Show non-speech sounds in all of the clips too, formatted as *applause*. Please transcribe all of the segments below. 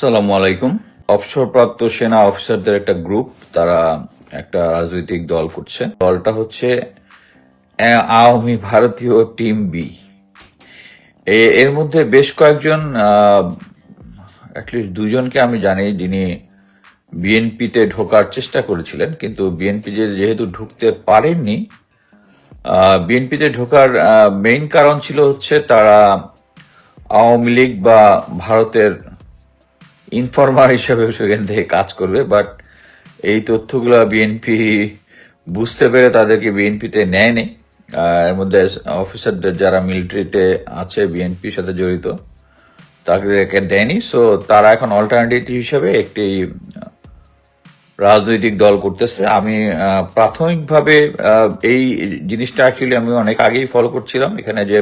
সালামু আলাইকুম। অবসরপ্রাপ্ত সেনা অফিসারদের একটা গ্রুপ, তারা একটা রাজনৈতিক দল করছে। দলটা হচ্ছে আওয়ামী ভারতীয় টিম বি এর মধ্যে বেশ কয়েকজন অ্যাটলিস্ট দুজনকে আমি জানি যিনি বিএনপিতে ঢোকার চেষ্টা করেছিলেন, কিন্তু বিএনপি যেহেতু ঢুকতে পারেননি বিএনপিতে ঢোকার মেইন কারণ ছিল হচ্ছে তারা আওয়ামী লীগ বা ভারতের ইনফরমার হিসেবে সেখান থেকে কাজ করবে বাট এই তথ্যগুলো বিএনপি বুঝতে পেরে তাদেরকে বিএনপিতে নেয়নি। এর মধ্যে অফিসারদের যারা মিলিটারিতে আছে বিএনপির সাথে জড়িত, তাদেরকে দেয়নি। সো তারা এখন অল্টারনেটিভ হিসেবে একটি রাজনৈতিক দল করতেছে। আমি প্রাথমিকভাবে এই জিনিসটা অ্যাকচুয়ালি আমি অনেক আগেই ফলো করছিলাম। এখানে যে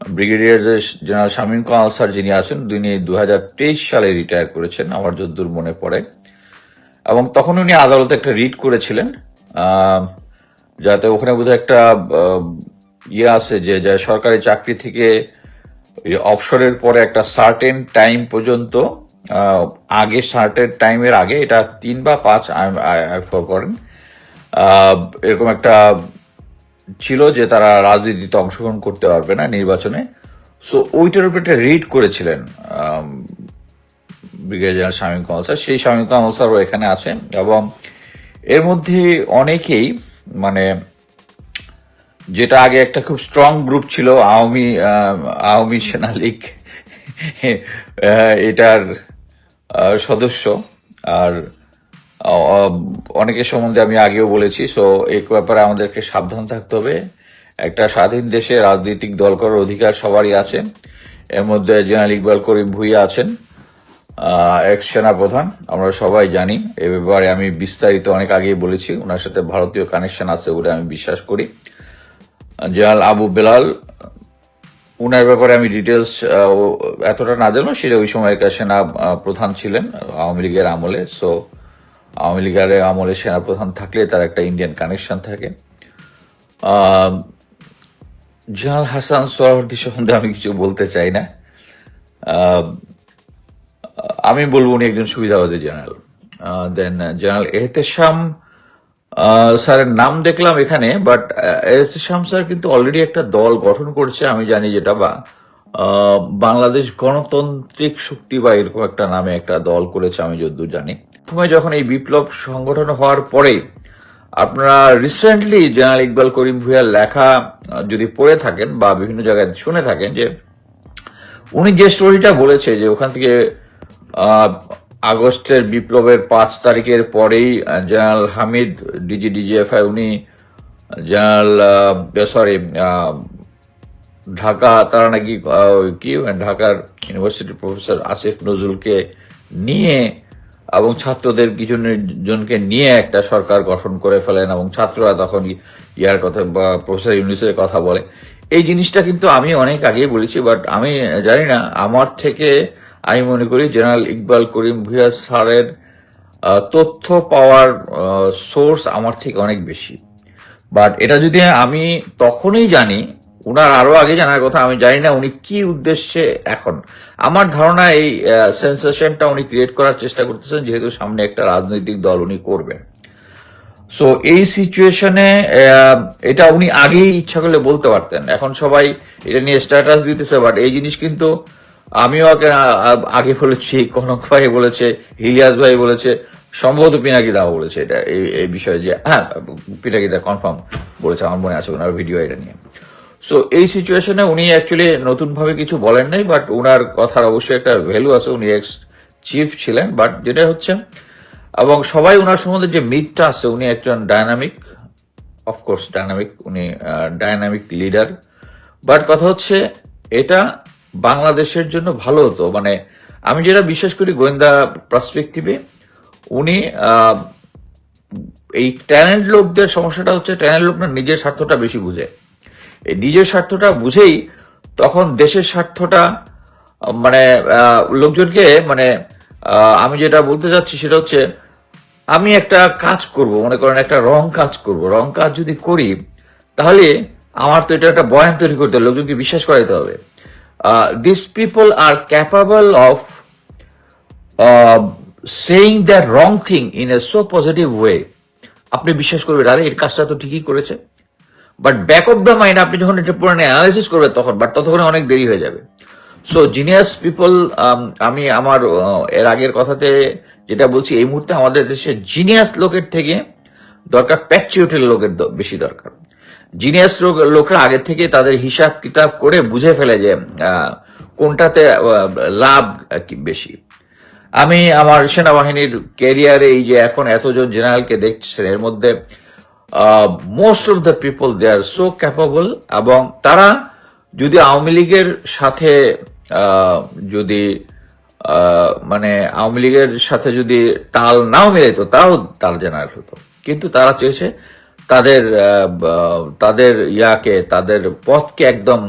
brigadier general Shamim Kamal sir যিনি আছেন তিনি দু হাজার তেইশ সালে রিটায়ার করেছেন আমার যদ্দূর মনে পড়ে এবং তখন উনি আদালতে একটা রিট করেছিলেন যাতে ওখানে বোধহয় একটা ইয়ে আছে যে যে সরকারি চাকরি থেকে অবসরের পরে একটা সার্টেন টাইম পর্যন্ত আগে সার্টেন টাইমের আগে এটা তিন বা পাঁচ ফর করেন এরকম একটা ছিল যে তারা রাজনীতিতে অংশগ্রহণ করতে পারবে না নির্বাচনে। সো ওইটার উপর একটা রিড করেছিলেন brigadier general Shamim Kamal sir. সেই শামীম কামাল স্যারও এখানে আছেন এবং এর মধ্যে অনেকেই মানে যেটা আগে একটা খুব স্ট্রং গ্রুপ ছিল, আওয়ামী আওয়ামী সেনা লীগ এটার সদস্য। আর অনেকের সম্বন্ধে আমি আগেও বলেছি সো এই ব্যাপারে আমাদেরকে সাবধান থাকতে হবে। একটা স্বাধীন দেশে রাজনৈতিক দল করার অধিকার সবারই আছে। এর মধ্যে জেনারেল ইকবাল করিম ভুইয়া আছেন এক সেনা প্রধান আমরা সবাই জানি। এ ব্যাপারে আমি বিস্তারিত অনেক আগেই বলেছি ওনার সাথে ভারতীয় কানেকশন আছে বলে আমি বিশ্বাস করি। জেনারেল আবু বেলাল, উনার ব্যাপারে আমি ডিটেলস এতটা না জানো সেটা ওই সময়কার সেনা প্রধান ছিলেন আওয়ামী লীগের আমলে সো আওয়ামী লীগের আমলে সেনাপ্রধান থাকলে তার একটা ইন্ডিয়ান কানেকশন থাকে। জেনারেল হাসান সোহরাওয়ার্দী সম্বন্ধে আমি কিছু বলতে চাই না। আমি বলব উনি একজন সুবিধাবাদী জেনারেল। দেন জেনারেল এহতেশাম স্যারের নাম দেখলাম এখানে বাট এহতেশাম স্যার কিন্তু অলরেডি একটা দল গঠন করছে, আমি জানি যেটা বা বাংলাদেশ গণতান্ত্রিক শক্তি বা এরকম একটা নামে একটা দল করেছে, আমি যদ্দূর জানি। প্রথমে যখন এই বিপ্লব সংগঠন হওয়ার পরে, আপনারা রিসেন্টলি জেনারেল ইকবাল করিম ভুইয়ার লেখা যদি পড়ে থাকেন বা বিভিন্ন জায়গায় শুনে থাকেন যে, উনি যে স্টোরিটা বলেছে যে ওখান থেকে আগস্টের বিপ্লবের পাঁচ তারিখের পরেই জেনারেল হামিদ ডিজি ডিজিএফআই উনি জেনারেল সরি ঢাকা, তারা নাকি কি ঢাকার ইউনিভার্সিটির প্রফেসর আসিফ নজরুলকে নিয়ে এবং ছাত্রদের কিছু জনকে নিয়ে একটা সরকার গঠন করে ফেলেন এবং ছাত্ররা তখন ইয়ার কথা বা প্রফেসর ইউনিসের কথা বলে। এই জিনিসটা কিন্তু আমি অনেক আগেই বলেছি বাট আমি জানি না, আমার থেকে আমি মনে করি জেনারেল ইকবাল করিম ভুইয়া স্যারের তথ্য পাওয়ার সোর্স আমার থেকে অনেক বেশি। বাট এটা যদি আমি তখনই জানি উনার আরও আগে জানার কথা, আমি জানি না উনি কি উদ্দেশ্যে এখন। আমার ধারণা এই সেন্সেশনটা উনি ক্রিয়েট করার চেষ্টা করতেছেন, যেহেতু সামনে একটা রাজনৈতিক দল উনি করবেন। সো এই সিচুয়েশনে এটা উনি আগেই ইচ্ছা করলে বলতে পারতেন। এখন সবাই এটা নিয়ে স্ট্যাটাস দিতেছে বাট এই জিনিস কিন্তু আমিও আগে বলেছি, কনক ভাই বলেছে হিলিয়াস ভাই বলেছে, সম্ভবত পিনাকি দাও বলেছে এটা, এই বিষয়ে যে হ্যাঁ পিনাকি দা কনফার্ম বলেছে আমার মনে আছে ওনার ভিডিও এটা নিয়ে। সো এই সিচুয়েশনে উনি অ্যাকচুয়ালি নতুনভাবে কিছু বলেন নাই বাট ওনার কথার অবশ্যই একটা ভ্যালু আছে। উনি এক্স চিফ ছিলেন বাট যেটা হচ্ছে, এবং সবাই ওনার সম্বন্ধে যে মিথটা আছে, উনি একজন ডায়নামিক অফকোর্স ডায়নামিক উনি ডায়নামিক লিডার বাট কথা হচ্ছে, এটা বাংলাদেশের জন্য ভালো হতো। মানে আমি যেটা বিশ্বাস করি গোয়েন্দা পার্সপেক্টিভে উনি এই ট্যালেন্ট লোকদের সমস্যাটা হচ্ছে ট্যালেন্ট লোক না নিজের স্বার্থটা বেশি বুঝে। এই নিজের স্বার্থটা বুঝেই তখন দেশের স্বার্থটা মানে লোকজনকে মানে আমি যেটা বলতে চাচ্ছি সেটা হচ্ছে আমি একটা কাজ করব মনে করেন একটা রং কাজ করব। রং কাজ যদি করি তাহলে আমার তো এটা একটা বয়ান তৈরি করতে হবে লোকজনকে বিশ্বাস করাইতে হবে। This people are capable of uh, saying that wrong thing in so positive way আপনি বিশ্বাস করবেন আরে এর কাজটা তো ঠিকই করেছে। But back of the mind আপনি যখন এটা পুরো অ্যানালাইসিস করবেন তখন বাট ততক্ষণে অনেক দেরি হয়ে যাবে। সো জিনিয়াস পিপল আমি আমার এর আগের কথাতে যেটা বলছি, এই মুহূর্তে আমাদের দেশে জিনিয়াস লোকের থেকে দরকার প্যাট্রিয়টের লোকের বেশি দরকার। জিনিয়াস লোকরা আগে থেকে তাদের হিসাব কিতাব করে বুঝে ফেলে যে কোনটাতে লাভ বেশি। আমি আমার সেনাবাহিনীর ক্যারিয়ারে এই যে এখন এতজন জেনারেলকে দেখছেন, এর মধ্যে most of the people they are so capable এবং তারা যদি আওয়ামী লীগের সাথে যদি মানে আওয়ামী লীগের সাথে যদি তাল নাও মিলাইতো তাও তার জেনারেল হতো। কিন্তু তারা চেয়েছে তাদের তাদের ইয়াকে, তাদের পথকে একদম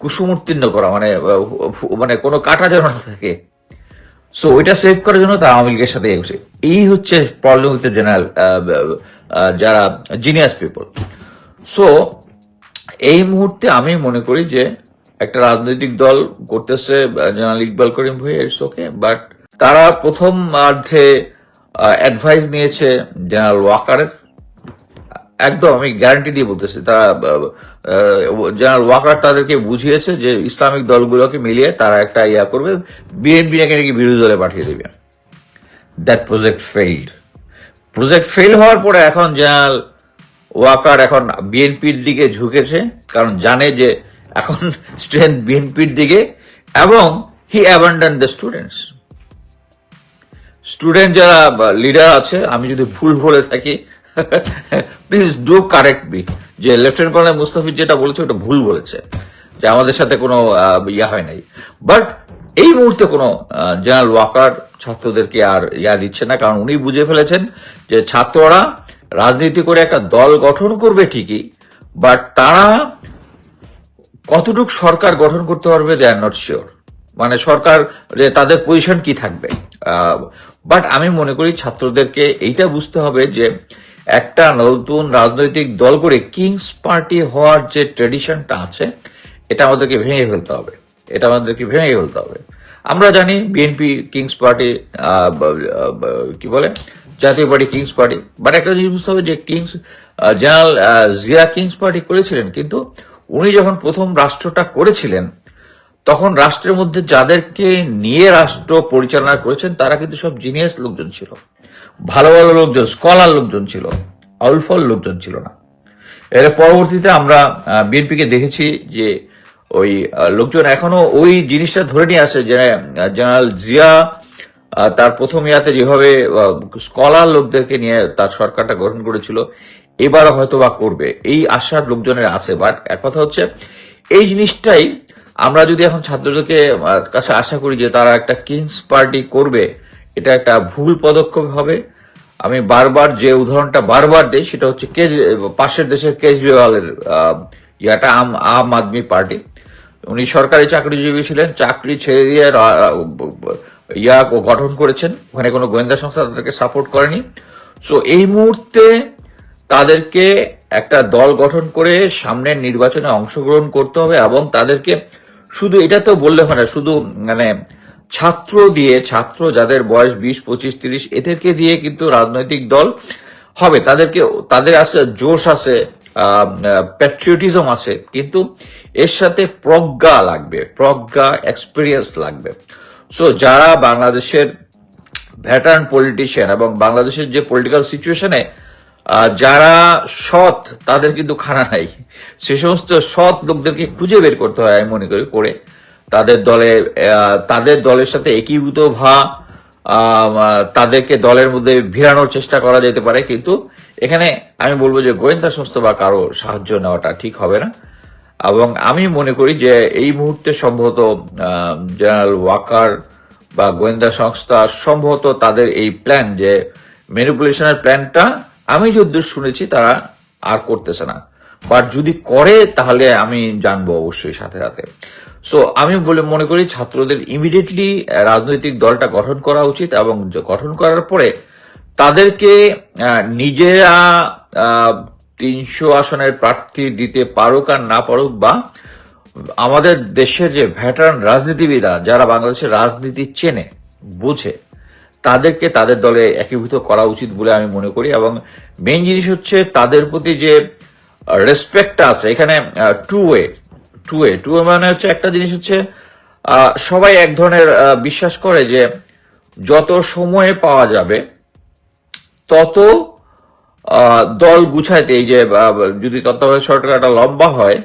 কুসুমোত্তীর্ণ করা মানে মানে কোনো কাটা যেন থাকে। সো ওইটা সেভ করার জন্য তারা আওয়ামী লীগের সাথে এই হচ্ছে প্রবলেম উইথ জেনারেল যারা জিনিয়াস পিপল সো এই মুহূর্তে আমি মনে করি যে একটা রাজনৈতিক দল করতেছে জেনারেল ইকবাল করিম ভাই ইটস ওকে বাট তারা প্রথম অর্ধে অ্যাডভাইস নিয়েছে জেনারেল ওয়াকারের। একদম, আমি গ্যারান্টি দিয়ে বলতেছি, তারা জেনারেল ওয়াকার তাদেরকে বুঝিয়েছে যে ইসলামিক দলগুলোকে মিলিয়ে তারা একটা ইয়া করবে বিএনপি নাকি নাকি বিরোধী দলে পাঠিয়ে দেবে। That project failed project fail হওয়ার পরে এখন জেনারেল ওয়াকার এখন বিএনপির দিকে ঝুঁকেছে, কারণ জানে যে এখন স্ট্রেংথ বিএনপির দিকে এবং he abandon the students student যারা লিডার আছে, আমি যদি ভুল বলে থাকি প্লিজ ডু কারেক্ট মি যে লেফটেন্যান্ট কর্নেল মুস্তাফিজ যেটা বলেছে, ওটা ভুল বলেছে। যে আমাদের সাথে কোনো ইয়া হয় নাই। বাট এই মুহূর্তে কোনো জেনারেল ওয়াকার ছাত্রদেরকে আর ইয়া দিচ্ছে না, কারণ উনি বুঝে ফেলেছেন যে ছাত্ররা রাজনীতি করে একটা দল গঠন করবে ঠিকই, বাট তারা কতটুকু সরকার গঠন করতে পারবে দে আর নট শিওর মানে সরকার তাদের পজিশন কি থাকবে। বাট আমি মনে করি ছাত্রদেরকে এইটা বুঝতে হবে যে একটা নতুন রাজনৈতিক দল করে কিংস পার্টি হওয়ার যে ট্রেডিশনটা আছে, এটা আমাদেরকে ভেঙে ফেলতে হবে। এটা আমাদেরকে ভেঙে ফেলতে হবে। আমরা জানি বিএনপি কিংস পার্টি কি বলে? জাতীয় পার্টি কিংস পার্টি বাট একটা জিনিস বুঝতে হবে যে king's general Zia king's party করেছিলেন, কিন্তু উনি যখন প্রথম রাষ্ট্রটা করেছিলেন, তখন রাষ্ট্রের মধ্যে যাদেরকে নিয়ে রাষ্ট্র পরিচালনা করেছেন, তারা কিন্তু সব জিনিয়াস লোকজন ছিল। ভালো ভালো লোকজন স্কলার লোকজন ছিল। অলফল লোকজন ছিল না। এর পরবর্তীতে আমরা বিএনপিকে দেখেছি যে ওই লোকজন এখনও ওই জিনিসটা ধরে নিয়ে আসে যে জেনারেল জিয়া তার প্রথম ইয়াতে যেভাবে স্কলার লোকদেরকে নিয়ে তার সরকারটা গঠন করেছিল এবারও হয়তো বা করবে। এই আশার লোকজনের আছে বাট এক কথা হচ্ছে, এই জিনিসটাই আমরা যদি এখন ছাত্রদেরকে কাছে আশা করি যে তারা একটা কিংস পার্টি করবে, এটা একটা ভুল পদক্ষেপ হবে। আমি বারবার যে উদাহরণটা বারবার দিই, সেটা হচ্ছে কেজ, পাশের দেশের কেজরিওয়ালের ইয়াটা আম আম আদমি পার্টি। উনি সরকারি চাকরিজীবী ছিলেন, চাকরি ছেড়ে দিয়ে ইয়া গঠন করেছেন। ওখানে কোনো গোয়েন্দা সংস্থা তাদেরকে সাপোর্ট করেনি। সো এই মুহূর্তে তাদেরকে একটা দল গঠন করে সামনের নির্বাচনে অংশগ্রহণ করতে হবে এবং তাদেরকে শুধু এটা তো বললে হয় না, শুধু মানে ছাত্র দিয়ে, ছাত্র যাদের বয়স বিশ, পঁচিশ, তিরিশ, এদেরকে দিয়ে কিন্তু রাজনৈতিক দল হবে। তাদেরকে, তাদের আছে, জোশ আছে প্যাট্রিয়টিজম আছে। কিন্তু এর সাথে প্রজ্ঞা লাগবে, প্রজ্ঞা এক্সপিরিয়েন্স লাগবে। সো যারা বাংলাদেশের ভ্যাটার্ন পলিটিশিয়ান এবং বাংলাদেশের যে পলিটিক্যাল সিচুয়েশনে যারা সৎ, তাদের কিন্তু খানা নাই। সে সমস্ত সৎ লোকদেরকে খুঁজে বের করতে হয়, আমি মনে করি, করে তাদের দলে তাদের দলের সাথে একীভূত ভা তাদেরকে দলের মধ্যে ভিড়ানোর চেষ্টা করা যেতে পারে। কিন্তু এখানে আমি বলব যে গোয়েন্দা সংস্থা বা কারও সাহায্য নেওয়াটা ঠিক হবে না। এবং আমি মনে করি যে এই মুহূর্তে সম্ভবত জেনারেল ওয়াকার বা গোয়েন্দা সংস্থা সম্ভবত তাদের এই প্ল্যান যে ম্যানিপুলেশনের প্ল্যানটা আমি যদ্দূর শুনেছি তারা আর করতেছে না। বাট যদি করে, তাহলে আমি জানব অবশ্যই সাথে সাথে। সো আমি বলে মনে করি ছাত্রদের ইমিডিয়েটলি রাজনৈতিক দলটা গঠন করা উচিত এবং গঠন করার পরে তাদেরকে নিজেরা তিনশো আসনের প্রার্থী দিতে পারুক আর না পারুক বা আমাদের দেশের যে ভ্যাটারান রাজনীতিবিদরা যারা বাংলাদেশের রাজনীতি চেনে, বুঝে, তাদেরকে তাদের দলে একীভূত করা উচিত বলে আমি মনে করি এবং মেইন জিনিস হচ্ছে তাদের প্রতি যে রেসপেক্টটা আছে, এখানে two way two way two way মানে হচ্ছে একটা জিনিস হচ্ছে সবাই এক ধরনের বিশ্বাস করে যে যত সময়ে পাওয়া যাবে, তত দল গুছাইতে, এই যে যদি তত্ত্বাবধায়ক সরকারটা লম্বা হয়,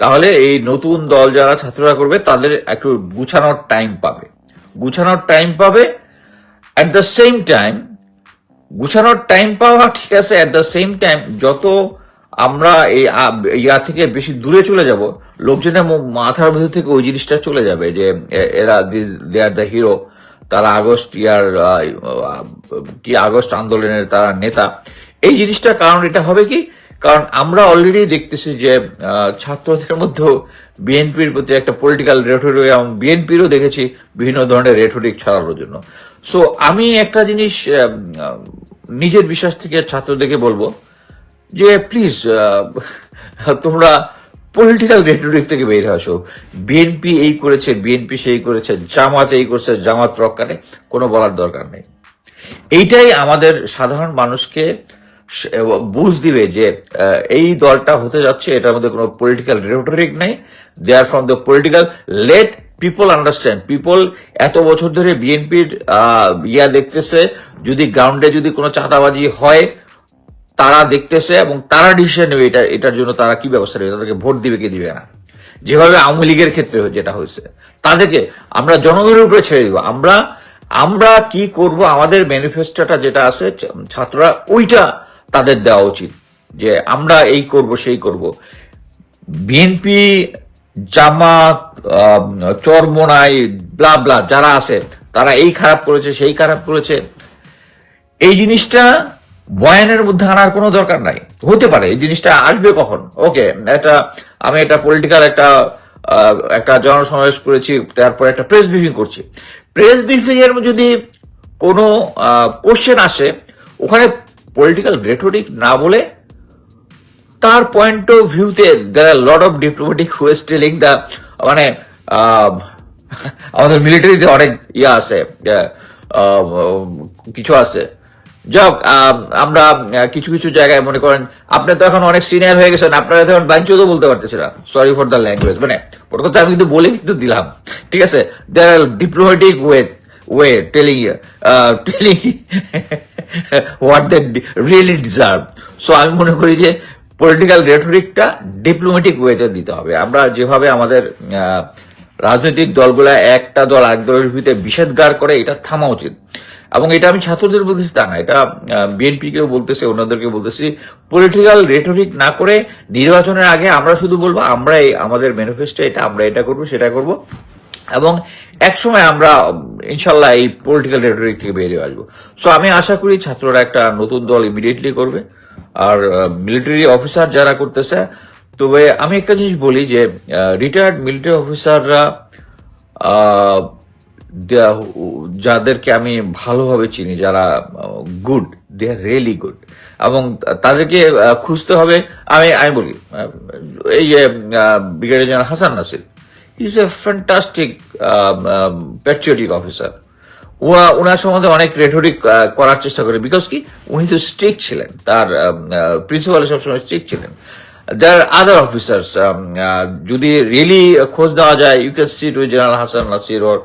তাহলে এই নতুন দল যারা ছাত্ররা করবে, তাদের একটু গুছানোর টাইম পাবে। গুছানোর টাইম পাবে অ্যাট দ্য সেম টাইম গুছানোর টাইম পাওয়া ঠিক আছে অ্যাট দ্য সেম টাইম যত আমরা এই ইয়া থেকে বেশি দূরে চলে যাব, লোকজনের মাথার ভিতর থেকে ওই জিনিসটা চলে যাবে যে এরা দে আর দ্য হিরো তারা আগস্ট ইয়ার কি আগস্ট আন্দোলনের তারা নেতা এই জিনিসটা কারণ এটা হবে কি? কারণ আমরা অলরেডি দেখতেছি যে ছাত্রদের মধ্যেও বিএনপির প্রতি একটা পলিটিক্যাল রেটরিক এবং বিএনপিরও দেখেছি বিভিন্ন ধরনের রেটরিক ছড়ানোর জন্য। সো আমি একটা জিনিস নিজের বিশ্বাস থেকে ছাত্রদেরকে বলব যে প্লিজ তোমরা পলিটিক্যাল রেটরিক থেকে বের আসো বিএনপি এই করেছে বিএনপি সেই করেছে, জামাত এই করেছে, জামাত রক্ষানে কোনো বলার দরকার নেই। এইটাই আমাদের সাধারণ মানুষকে বুঝ দিবে যে এই দলটা হতে যাচ্ছে, এটার মধ্যে কোনো পলিটিক্যাল রেটরিক নেই। They are from the political let people understand people এত বছর ধরে বিএনপির ইয়া দেখতেছে, যদি গ্রাউন্ডে যদি কোনো চাঁদাবাজি হয়, তারা দেখতেছে এবং তারা ডিসিশন নেবে এটা, এটার জন্য তারা কি ব্যবস্থা নেবে, তাদেরকে ভোট দিবে কি দিবে না। যেভাবে আওয়ামী লীগের ক্ষেত্রে যেটা হয়েছে। তাদেরকে আমরা জনগণের উপরে ছেড়ে দিব। আমরা আমরা কি করব? আমাদের ম্যানিফেস্টোটা যেটা আছে, ছাত্ররা, ওইটা তাদের দেওয়া উচিত যে আমরা এই করব, সেই করব। বিএনপি জামাত চরমোনাই ব্লা ব্লা যারা আছে, তারা এই খারাপ করেছে, সেই খারাপ করেছে। এই জিনিসটা বয়ানের মধ্যে আনার কোনো দরকার নাই। হতে পারে, এই জিনিসটা আসবে কখন? ওকে এটা আমি একটা পলিটিক্যাল একটা একটা জনসমাবেশ করেছি, তারপর একটা প্রেস ব্রিফিং করছি। প্রেস ব্রিফিং এর যদি কোনো কোশ্চেন আসে, ওখানে পলিটিক্যাল রেটোরিক না বলে তার পয়েন্ট অফ ভিউতে there are lot of diplomatic ways telling the মানে আমাদের মিলিটারিতে অনেক ইয়ে আছে কিছু আছে। যাক আমরা কিছু কিছু জায়গায় মনে করেন আপনি তো এখন অনেক সিনিয়র হয়ে গেছেন আপনারা তো এখন বাঞ্চিও তো বলতে পারতেছেন না সরি ফর দ্য ল্যাঙ্গুয়েজ মানে ওর কথা আমি কিন্তু বলে কিন্তু দিলাম। ঠিক আছে? There are diplomatic way way telling uh, *laughs* what they really deserve. So, আমি মনে করি যে পলিটিক্যাল রেটরিকটা ডিপ্লোম্যাটিক ওয়েতে দিতে হবে। আমরা যেভাবে আমাদের রাজনৈতিক দলগুলা একটা দল আরেক দলের ভিতরে বিষেধগার করে, এটা থামা উচিত। এবং এটা আমি ছাত্রদের বলতেছি তা না, এটা বিএনপি কেও বলতেছে অন্যদেরকে বলতেছি। পলিটিক্যাল রেটরিক না করে নির্বাচনের আগে আমরা শুধু বলব আমরা আমাদের ম্যানিফেস্টো এটা, আমরা এটা করব, সেটা করব। এবং একসময় আমরা, ইনশাল্লাহ, এই পলিটিক্যাল রেটরিক থেকে বেরিয়ে আসব। সো আমি আশা করি ছাত্ররা একটা নতুন দল ইমিডিয়েটলি করবে। আর মিলিটারি অফিসার যারা করতেছে, তবে আমি একটা জিনিস বলি যে রিটায়ার্ড মিলিটারি অফিসাররা যাদেরকে আমি ভালোভাবে চিনি, যারা good they are really good এবং তাদেরকে খুঁজতে হবে, আমি আমি বলি এই যে brigadier general Hasan Nasir is a fantastic patriotic officer ওনার সম্বন্ধে অনেক রেটরিক করার চেষ্টা করে। বিকজ কি? উনি তো স্ট্রিক ছিলেন। তার প্রিন্সিপাল সবসময় স্ট্রিক ছিলেন। দেয়ার আদার অফিসার্স যদি রিয়েলি খোঁজ দেওয়া যায় you can sit with general Hasan Nasir or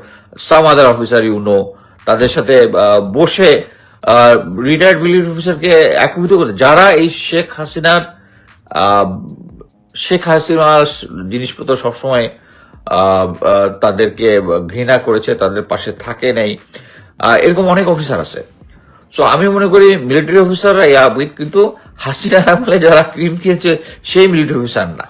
some other officer you know তাদের সাথে বসে রিটায়ার্ড মিলিটারি অফিসারকে একীভূত করে যারা এই শেখ হাসিনার শেখ হাসিনার জিনিসপত্র সবসময় তাদেরকে ঘৃণা করেছে, তাদের পাশে থাকে নেই। এরকম অনেক অফিসার আছে। সো আমি মনে করি মিলিটারি অফিসাররা কিন্তু হাসিনা আমলে যারা ক্রিম খেয়েছে, সেই মিলিটারি অফিসার না